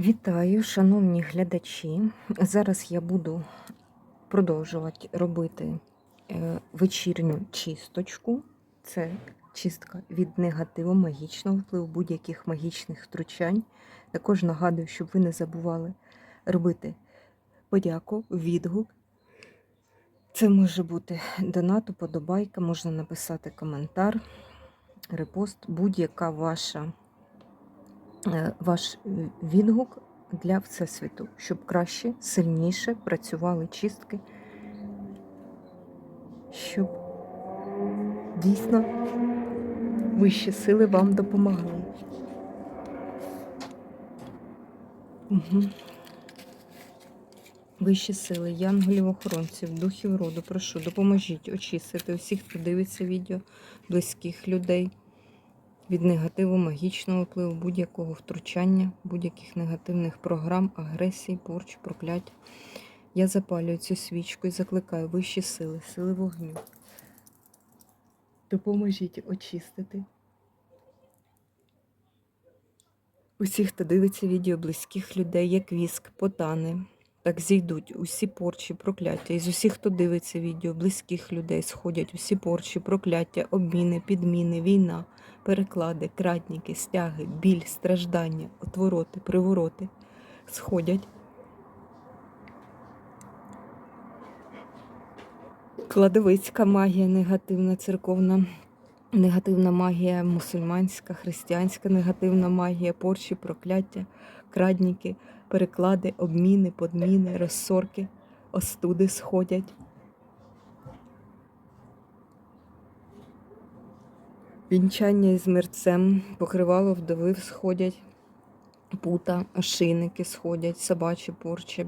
Вітаю, шановні глядачі. Зараз я буду продовжувати робити е, вечірню чисточку. Це чистка від негативу, магічного впливу будь-яких магічних втручань. Також нагадую, щоб ви не забували робити подяку, відгук. Це може бути донат, подобайка, можна написати коментар, репост, будь-яка ваша ваш е, відгук для Всесвіту, щоб краще, сильніше працювали чистки, щоб дійсно вищі сили вам допомагали. Угу. Вищі сили, янголів охоронців, духів роду, прошу, допоможіть очистити усіх, хто дивиться відео, близьких людей від негативу, магічного впливу, будь-якого втручання, будь-яких негативних програм, агресій, порч, проклять. Я запалюю цю свічку і закликаю вищі сили, сили вогню. Допоможіть очистити. Усіх, хто дивиться відео близьких людей, як віск, потане. Так зійдуть усі порчі, прокляття. Із усіх, хто дивиться відео, близьких людей сходять усі порчі, прокляття, обміни, підміни, війна, переклади, кратніки, стяги, біль, страждання, отвороти, привороти сходять. Кладовицька магія негативна, церковна, негативна магія, мусульманська, християнська негативна магія, порчі, прокляття, крадніки, переклади, обміни, подміни, розсорки, остуди сходять. Вінчання із мерцем, покривало вдови сходять, пута, ошийники сходять, собачі порчі,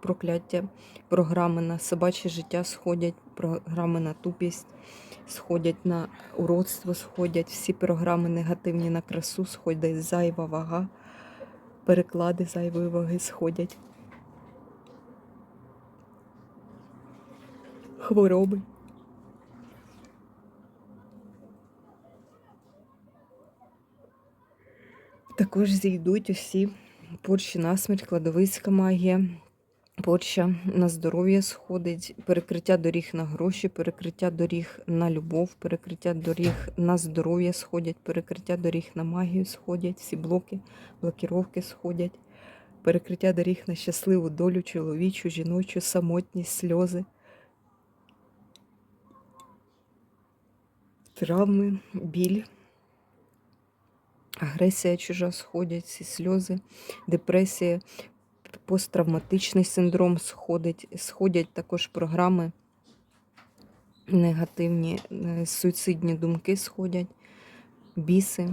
прокляття, програми на собаче життя сходять, програми на тупість сходять на уродство, сходять, всі програми негативні на красу сходять, зайва вага, переклади зайвої ваги сходять. Хвороби. Також зійдуть усі. Порчі насмерть, кладовицька магія, порча на здоров'я сходить, перекриття доріг на гроші, перекриття доріг на любов, перекриття доріг на здоров'я сходять, перекриття доріг на магію сходять, всі блоки, блокіровки сходять, перекриття доріг на щасливу долю, чоловічу, жіночу, самотність, сльози. Травми, біль, агресія чужа сходять, ці сльози, депресія, посттравматичний синдром сходить, сходять також програми негативні, е, суїцидні думки сходять, біси,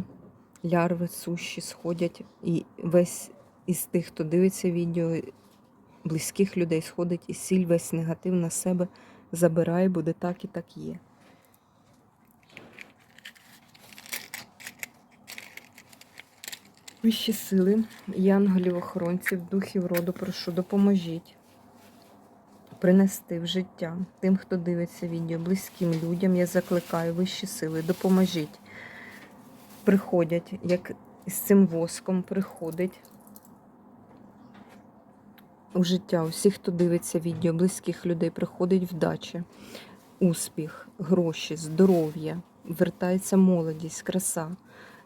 лярви, суші сходять. І весь із тих, хто дивиться відео, близьких людей сходить і сіль весь негатив на себе забирає, буде так і так є. Вищі сили, янголів, охоронців, духів роду, прошу, допоможіть принести в життя тим, хто дивиться відео, близьким людям. Я закликаю вищі сили, допоможіть. Приходять, як з цим воском приходить у життя усіх, хто дивиться відео, близьких людей, приходить вдача, успіх, гроші, здоров'я, вертається молодість, краса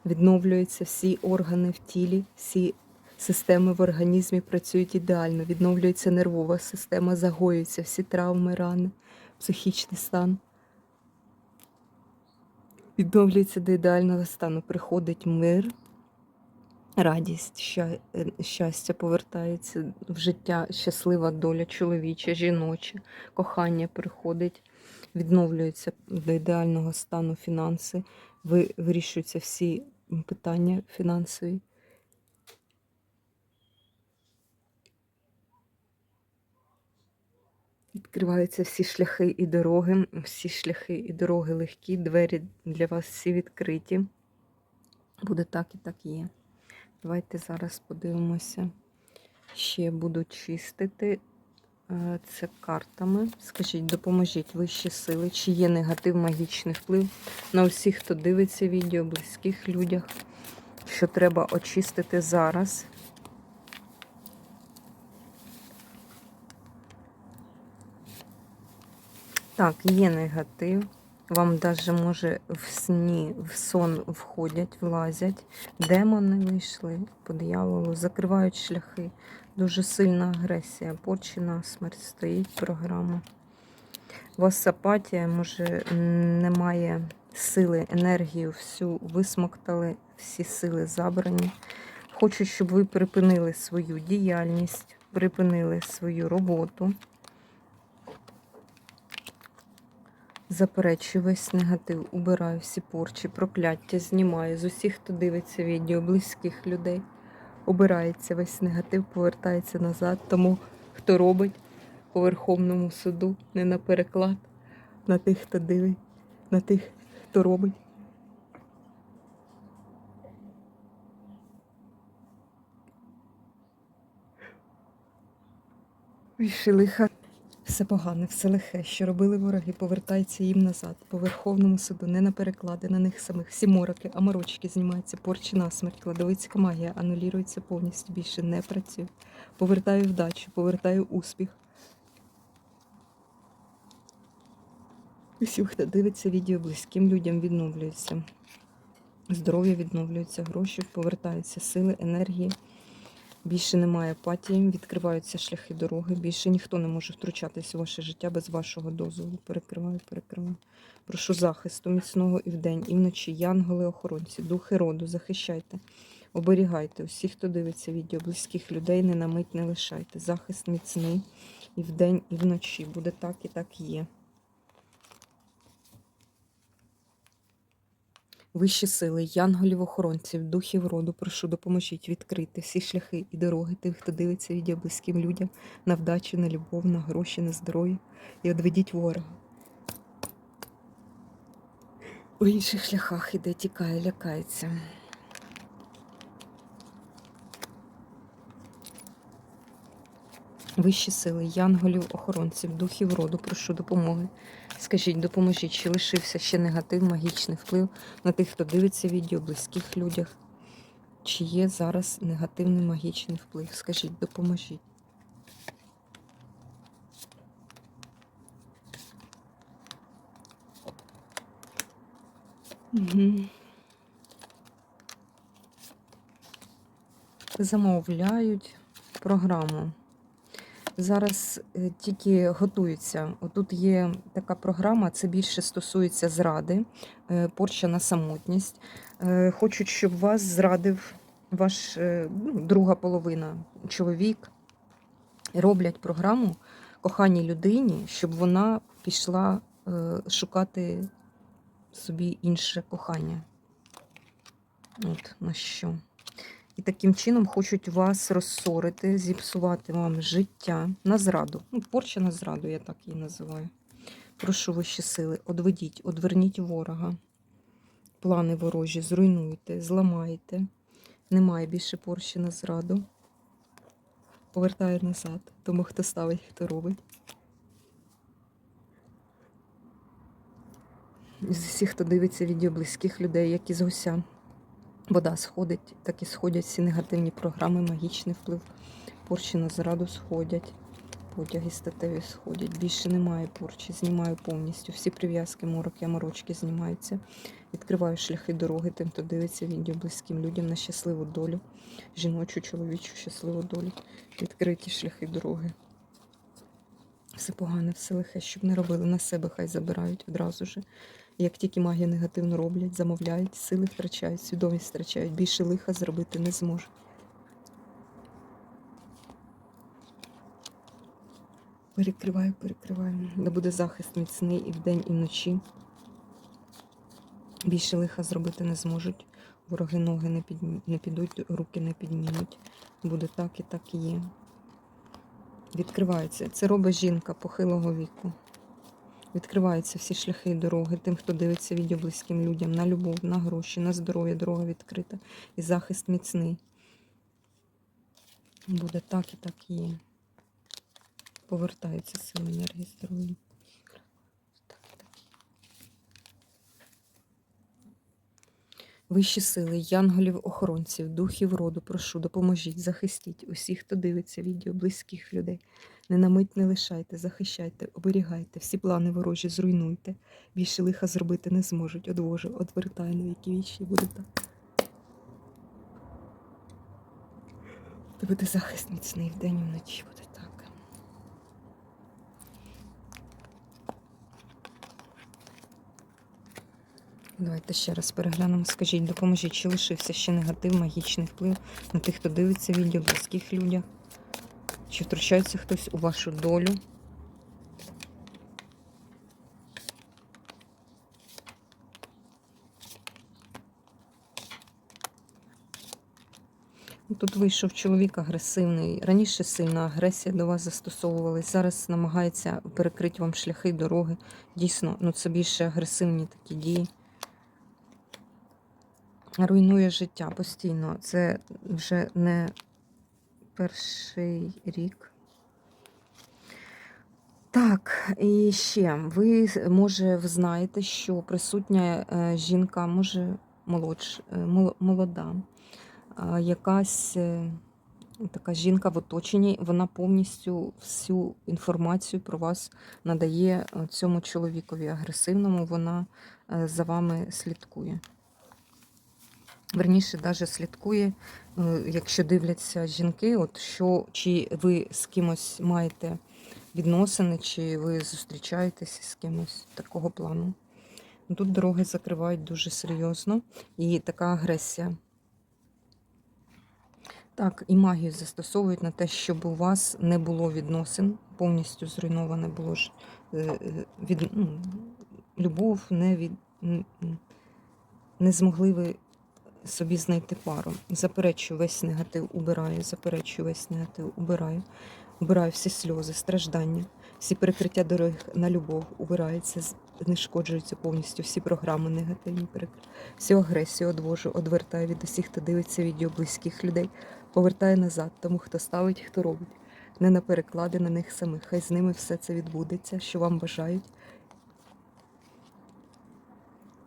відновлюються всі органи в тілі, всі системи в організмі працюють ідеально, відновлюється нервова система, загоюються всі травми, рани, психічний стан. Відновлюється до ідеального стану, приходить мир, радість, ща- щастя повертається в життя, щаслива доля чоловіча, жіноча, кохання приходить, відновлюється до ідеального стану фінанси, ви- вирішуються всі питання фінансові. Відкриваються всі шляхи і дороги, всі шляхи і дороги легкі, двері для вас всі відкриті. Буде так і так є. Давайте зараз подивимося. Ще буду чистити Е, це картами. Скажіть, допоможіть вищі сили, чи є негатив, магічний вплив на усіх, хто дивиться відео, близьких людях, що треба очистити зараз. Так, є негатив. Вам даже може в сні, в сон входять, влазять. Демони вийшли по дияволу, закривають шляхи. Дуже сильна агресія. Порчена смерть стоїть програма. У вас апатія, може, немає сили, енергію, всю висмоктали, всі сили забрані. Хочу, щоб ви припинили свою діяльність, припинили свою роботу. Заперечую весь негатив, убираю всі порчі, прокляття, знімаю з усіх, хто дивиться відео, близьких людей. Обирається весь негатив, повертається назад. Тому хто робить по Верховному суду, не на переклад, на тих, хто дивить, на тих, хто робить. Більше лиха. Все погане, все лихе, що робили вороги, повертається їм назад. По Верховному суду, не на переклади, на них самих. Всі мороки, а морочки знімаються, порчі насмерть, кладовицька магія анулюється повністю, більше не працює. Повертаю вдачу, повертаю успіх. Усім, хто дивиться відео, близьким людям відновлюється. Здоров'я відновлюється, гроші повертаються, сили, енергії. Більше немає апатії, відкриваються шляхи дороги. Більше ніхто не може втручатись у ваше життя без вашого дозволу. Перекриваю, перекриваю. Прошу захисту міцного і вдень, і вночі. Янголи, охоронці, духи роду, захищайте, оберігайте усіх, хто дивиться відео, близьких людей, не на мить не лишайте. Захист міцний і вдень, і вночі. Буде так і так є. Вищі сили, янголів, охоронців, духів роду, прошу, допоможіть відкрити всі шляхи і дороги тих, хто дивиться відео близьким людям на вдачу, на любов, на гроші, на здоров'я і одведіть ворога. У інших шляхах іде, тікає, лякається. Вищі сили, янголів, охоронців, духів роду, прошу допомоги. Скажіть, допоможіть, чи лишився ще негатив, магічний вплив на тих, хто дивиться відео, близьких людях. Чи є зараз негативний магічний вплив? Скажіть, допоможіть. Угу. Замовляють програму. Зараз е, тільки готуються. Отут є така програма, це більше стосується зради, е, порча на самотність. Е, Хочуть, щоб вас зрадив ваш ну, друга половина, чоловік. Роблять програму коханій людині, щоб вона пішла шукати собі інше кохання. От на що. І таким чином хочуть вас розсорити, зіпсувати вам життя на зраду. Ну, порча на зраду, я так її називаю. Прошу вищі сили, одведіть, одверніть ворога. Плани ворожі, зруйнуйте, зламайте. Немає більше порчі на зраду. Повертаю назад, тому хто ставить, хто робить. З усіх, хто дивиться відео близьких людей, як із гуся. Вода сходить, так і сходять всі негативні програми, магічний вплив. Порчі на зраду сходять, потяги статеві сходять. Більше немає порчі, знімаю повністю. Всі прив'язки, мороки, морочки знімаються. Відкриваю шляхи дороги тим, хто дивиться відео близьким людям на щасливу долю, жіночу, чоловічу, щасливу долю. Відкриті шляхи дороги. Все погане, все лихе, щоб не робили на себе, хай забирають одразу же. Як тільки магію негативно роблять, замовляють, сили втрачають, свідомість втрачають, більше лиха зробити не зможуть. Перекриваю, перекриваю. Да буде захист міцний і вдень, і вночі. Більше лиха зробити не зможуть. Вороги ноги не, під... не підуть, руки не піднімуть. Буде так і так і є. Відкривається. Це робить жінка похилого віку. Відкриваються всі шляхи і дороги тим, хто дивиться відео близьким людям на любов, на гроші, на здоров'я, дорога відкрита і захист міцний. Буде так і так є. Повертаються сили енергії здоров'я. Так і так є. Вищі сили, янголів, охоронців, духів роду, прошу, допоможіть, захистіть усіх, хто дивиться відео, близьких людей. Не на мить не лишайте, захищайте, оберігайте, всі плани ворожі зруйнуйте. Більше лиха зробити не зможуть. Одвожу, одвертаю на віки вічі, буде так. Та буде захист міцний вдень і вночі буде так. Давайте ще раз переглянемо. Скажіть, допоможіть, чи лишився ще негатив, магічний вплив на тих, хто дивиться відео, близьких людях? Чи втручається хтось у вашу долю? Ну, Тут вийшов чоловік агресивний. Раніше сильна агресія до вас застосовувалась. Зараз намагається перекрити вам шляхи, дороги. Дійсно, ну це більше агресивні такі дії. Руйнує життя постійно. Це вже не перший рік. Так, і ще ви, може, знаєте, що присутня е, жінка, може, молодш, е, молода, якась е, така жінка в оточенні, вона повністю всю інформацію про вас надає цьому чоловікові агресивному, вона за вами слідкує. Верніше, навіть слідкує, е, якщо дивляться жінки, от що, чи ви з кимось маєте відносини, чи ви зустрічаєтеся з кимось такого плану. Тут дороги закривають дуже серйозно і така агресія. Так, і магію застосовують на те, щоб у вас не було відносин, повністю зруйноване було ж е, е, від, ну, любов, не, від, не змогли ви собі знайти пару. Заперечую весь негатив, убираю, заперечую весь негатив, убираю. Убираю всі сльози, страждання, всі перекриття дорог на любов, убираються, знешкоджуються повністю всі програми негативні, всю агресію одвожу, одвертаю від усіх, хто дивиться відео близьких людей, повертаю назад тому, хто ставить, хто робить. Не на переклади на них самих. Хай з ними все це відбудеться, що вам бажають.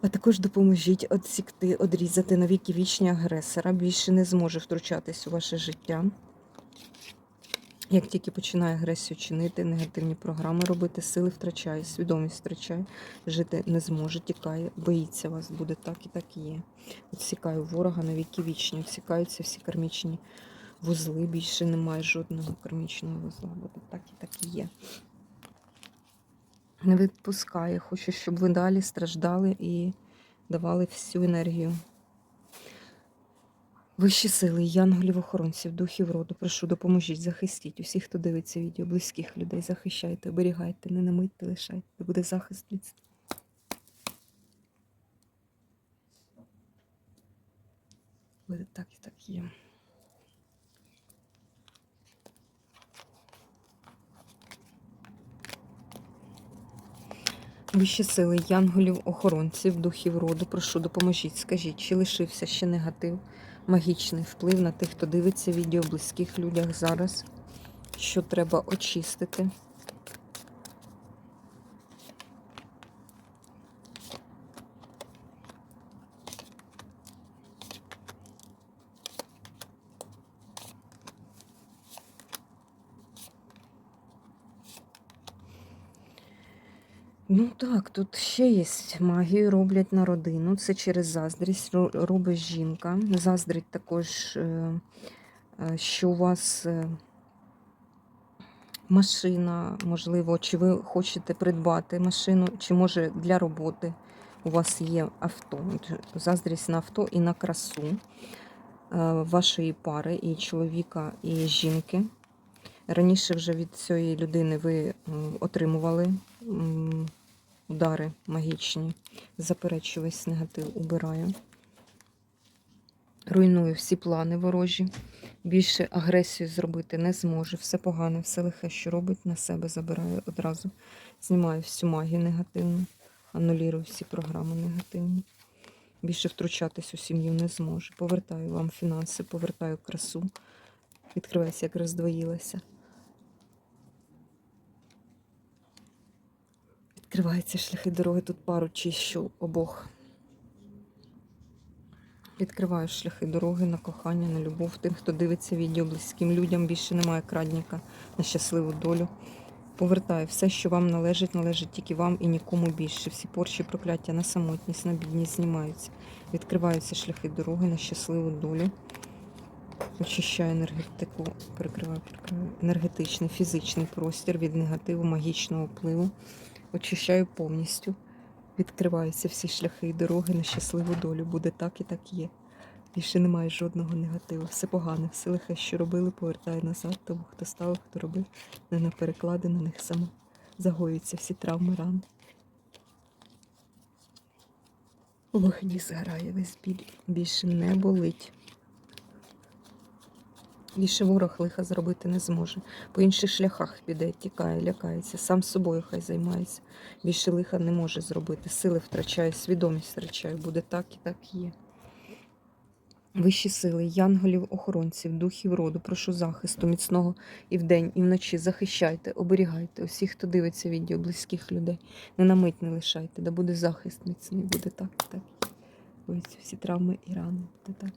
А також допоможіть відсікти, одрізати навіки вічні агресора. Більше не зможе втручатись у ваше життя. Як тільки починає агресію чинити, негативні програми робити, сили втрачає, свідомість втрачає, жити не зможе, тікає, боїться вас, буде так і так і є. Відсікаю ворога на віки вічні, відсікаються всі кармічні вузли, більше немає жодного кармічного вузла, буде так і так і є. Не відпускає, хочу, щоб ви далі страждали і давали всю енергію. Вищі сили, янголів, охоронців, духів роду, прошу, допоможіть, захистіть усіх, хто дивиться відео, близьких людей, захищайте, оберігайте, не намийте, лишайте, буде захист від. Буде так і так є. Вищі сили, янголів, охоронців, духів роду, прошу, допоможіть, скажіть, чи лишився ще негатив, магічний вплив на тих, хто дивиться відео близьких людях зараз, що треба очистити. Ну так, тут ще є магію роблять на родину. Це через заздрість робить жінка. Заздрить також, е, е, що у вас е, машина, можливо, чи ви хочете придбати машину, чи може для роботи у вас є авто. Заздрість на авто і на красу вашої пари, і чоловіка, і жінки. Раніше вже від цієї людини ви отримували удари магічні. Заперечую весь негатив, убираю. Руйную всі плани ворожі. Більше агресію зробити не зможу. Все погане, все лихе, що робить, на себе забираю одразу. Знімаю всю магію негативну, анулірую всі програми негативні. Більше втручатись у сім'ю не зможу. Повертаю вам фінанси, повертаю красу. Відкривайся, як роздвоїлася. Відкриваються шляхи дороги, тут пару чищу обох. Відкриваю шляхи дороги на кохання, на любов. Тим, хто дивиться відео близьким людям, більше немає крадніка на щасливу долю. Повертаю все, що вам належить, належить тільки вам і нікому більше. Всі порчі, прокляття на самотність, на бідність знімаються. Відкриваються шляхи дороги на щасливу долю. Очищаю енергетику, перекриваю, перекриваю енергетичний, фізичний простір від негативу, магічного впливу. Очищаю повністю. Відкриваються всі шляхи і дороги на щасливу долю. Буде так і так є. Більше немає жодного негативу. Все погане, все лихе, що робили, повертаю назад. Тому хто став, хто робив, не на переклади на них само. Загоюються всі травми, рани. У вогні зграє весь біль. Більше не болить. Більше ворог лиха зробити не зможе. По інших шляхах піде, тікає, лякається, сам собою хай займається. Більше лиха не може зробити. Сили втрачає, свідомість втрачає. Буде так і так є. Вищі сили, янголів, охоронців, духів роду, прошу захисту міцного і вдень, і вночі. Захищайте, оберігайте усіх, хто дивиться відео, близьких людей. Не на мить не лишайте, да буде захист міцний, буде так і так. Ось всі травми і рани. Буде так.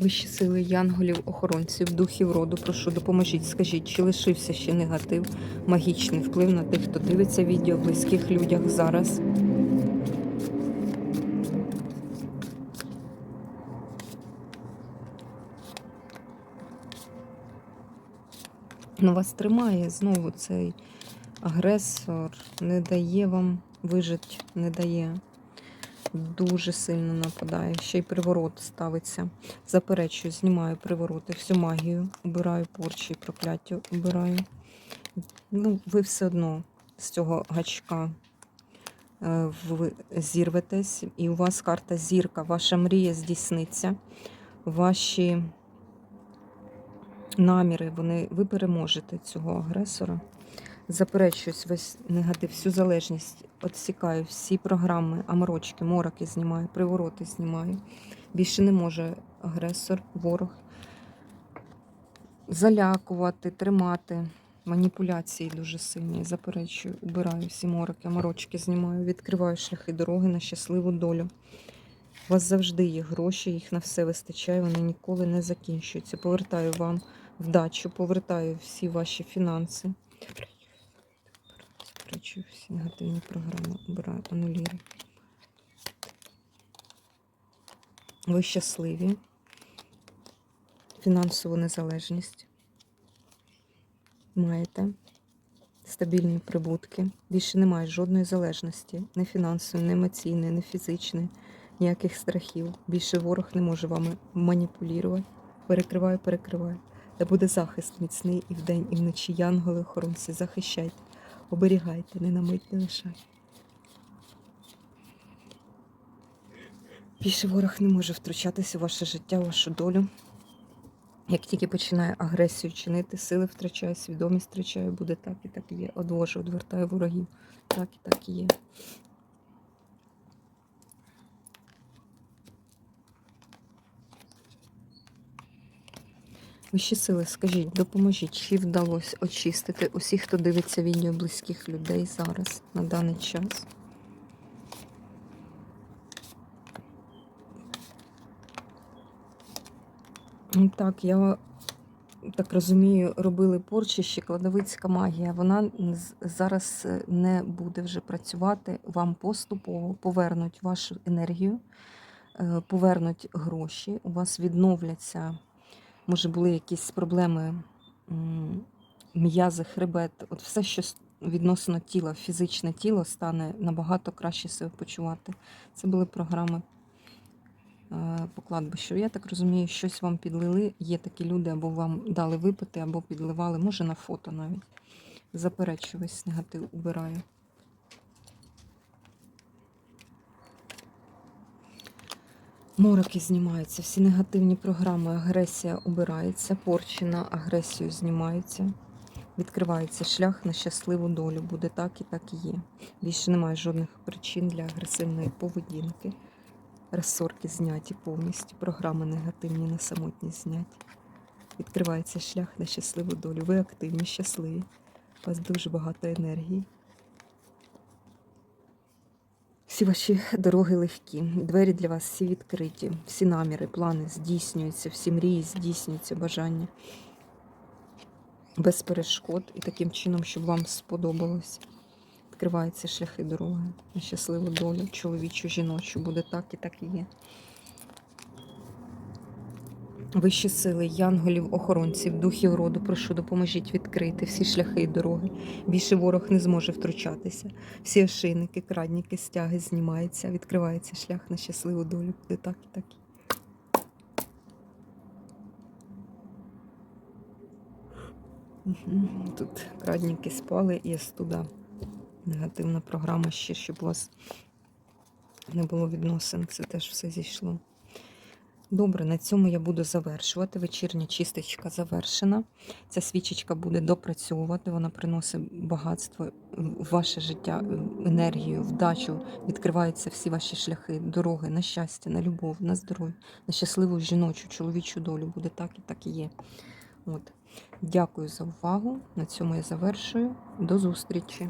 Вищі сили янголів, охоронців, духів роду, прошу, допоможіть, скажіть, чи лишився ще негатив, магічний вплив на тих, хто дивиться відео, близьких людях зараз. Ну, вас тримає знову цей агресор, не дає вам вижити, не дає. Дуже сильно нападає. Ще й приворот ставиться. Заперечую, знімаю привороти, всю магію, убираю порчі, прокляття убираю. Ну, ви все одно з цього гачка е, ви зірветесь, і у вас карта зірка, ваша мрія здійсниться, ваші наміри, вони, ви переможете цього агресора. Заперечуюсь весь негатив, всю залежність відсікаю, всі програми, аморочки, мороки знімаю, привороти знімаю. Більше не може агресор, ворог залякувати, тримати. Маніпуляції дуже сильні. Заперечую, убираю всі мороки, аморочки знімаю, відкриваю шляхи дороги на щасливу долю. У вас завжди є гроші, їх на все вистачає, вони ніколи не закінчуються. Повертаю вам вдачу, повертаю всі ваші фінанси. Заперечую всі негативні програми. Обираю анулірую. Ви щасливі. Фінансову незалежність. Маєте стабільні прибутки. Більше немає жодної залежності, не фінансової, не емоційної, не фізичної, ніяких страхів. Більше ворог не може вами маніпулювати. Перекриваю, перекриваю. Та буде захист міцний і вдень, і вночі. Янголи, охоронці, захищайте. Оберігайте, не на мить не лишайте. Більше ворог не може втручатися в ваше життя, в вашу долю. Як тільки починає агресію чинити, сили втрачає, свідомість втрачає, буде так і так і є. Одвожу, одвертаю ворогів. Так і так і є. Вищі сили, скажіть, допоможіть, чи вдалося очистити усіх, хто дивиться відео близьких людей зараз, на даний час? Ну, Так, я так розумію, робили порчище, кладовицька магія. Вона зараз е, не буде вже працювати. Вам поступово повернуть вашу енергію, е, повернуть гроші, у вас відновляться. Може, були якісь проблеми, м'язи, хребет, от все, що відносно тіла, фізичне тіло стане набагато краще себе почувати. Це були програми е, по кладбищу. Я так розумію, щось вам підлили. Є такі люди, або вам дали випити, або підливали, може на фото навіть. Заперечую весь негатив, убираю. Мороки знімаються, всі негативні програми, агресія обирається, порчі на агресію знімаються. Відкривається шлях на щасливу долю. Буде так і так і є. Більше немає жодних причин для агресивної поведінки. Розсорки зняті повністю, програми негативні на самотність зняті. Відкривається шлях на щасливу долю. Ви активні, щасливі. У вас дуже багато енергії. Всі ваші дороги легкі, двері для вас всі відкриті, всі наміри, плани здійснюються, всі мрії здійснюються, бажання. Без перешкод і таким чином, щоб вам сподобалось. Відкриваються шляхи дороги на щасливу долю, чоловічу, жіночу. Буде так і так і є. Вищі сили, янголів, охоронців, духів роду, прошу, допоможіть відкрити всі шляхи і дороги. Більше ворог не зможе втручатися. Всі ошейники, крадніки, стяги знімаються, відкривається шлях на щасливу долю. Буде так і так. Тут крадніки спали і студа. Негативна програма ще, щоб у вас не було відносин. Це теж все зійшло. Добре, на цьому я буду завершувати. Вечірня чисточка завершена. Ця свічечка буде допрацьовувати, вона приносить багатство в ваше життя, енергію, вдачу. Відкриваються всі ваші шляхи, дороги на щастя, на любов, на здоров'я, на щасливу жіночу, чоловічу долю. Буде так і так і є. От. Дякую за увагу. На цьому я завершую. До зустрічі!